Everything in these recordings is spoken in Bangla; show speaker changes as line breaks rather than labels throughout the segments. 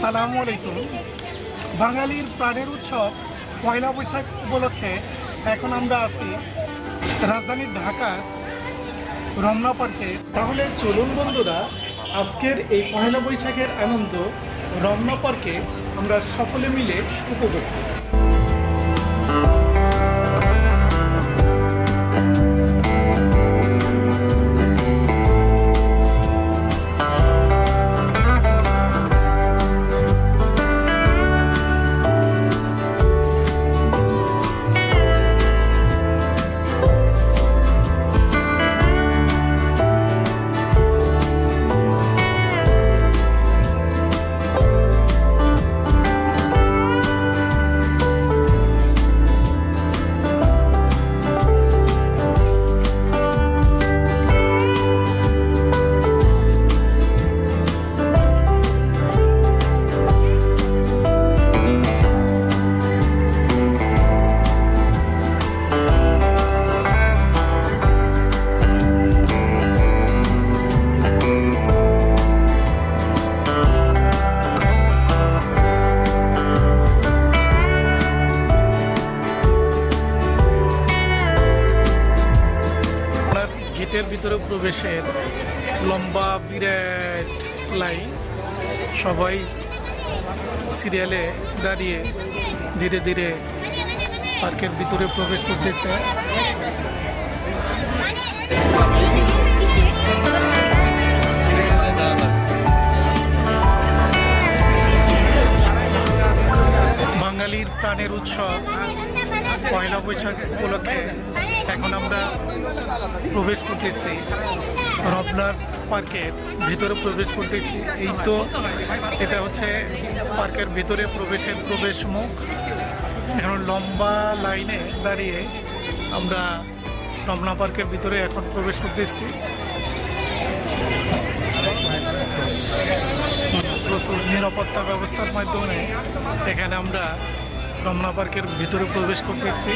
সালামু আলাইকুম। বাঙালির প্রাণের উৎসব পয়লা বৈশাখ উপলক্ষে এখন আমরা আছি রাজধানী ঢাকা, রমনা পার্কে। তাহলে চলুন বন্ধুরা, আজকের এই পয়লা বৈশাখের আনন্দ রমনা পার্কে আমরা সকলে মিলে উপভোগ করি। ভিতরে প্রবেশের লম্বা বিরাট লাইন। সবাই সিরিয়ালে দাঁড়িয়ে ধীরে ধীরে পার্কের ভিতরে প্রবেশ করতেছে। বাঙালির প্রাণের উৎসব। পয়লা বৈশাখ উপলক্ষে এখন আমরা প্রবেশ করতেছি রবনার পার্কের ভিতরে প্রবেশ করতেছি। এই তো এটা হচ্ছে পার্কের ভিতরে প্রবেশের প্রবেশ মুখ এখন লম্বা লাইনে দাঁড়িয়ে আমরা রমনা পার্কের ভিতরে এখন প্রবেশ করতেছি। প্রচুর নিরাপত্তা ব্যবস্থার মাধ্যমে এখানে আমরা রমনা পার্কের ভিতরে প্রবেশ করতেছি।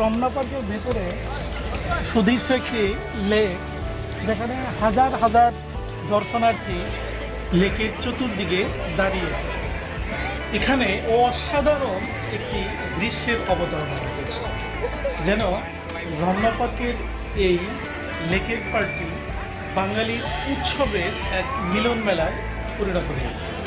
রমনা পার্কের ভেতরে সুদীর্ঘ একটি লেক, যেখানে হাজার হাজার দর্শনার্থী লেকের চতুর্দিকে দাঁড়িয়ে এখানে অসাধারণ একটি দৃশ্যের অবতারণা হয়েছে। যেন রমনা পার্কের এই লেকের পার্কটি বাঙালির উৎসবের এক মিলন মেলায় পরিণত হয়েছে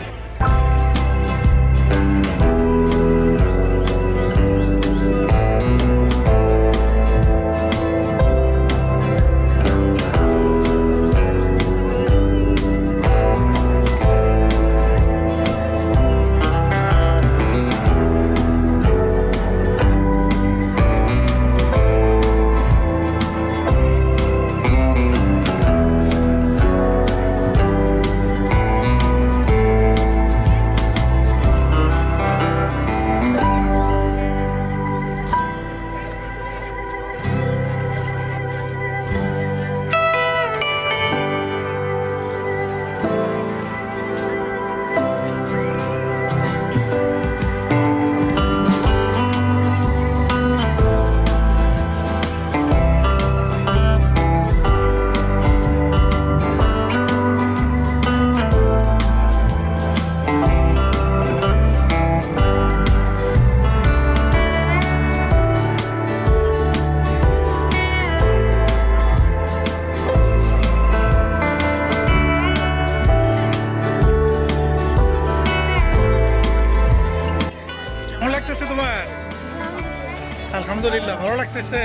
লাগতেছে তোমার? আলহামদুলিল্লাহ। ভালো লাগতেছে?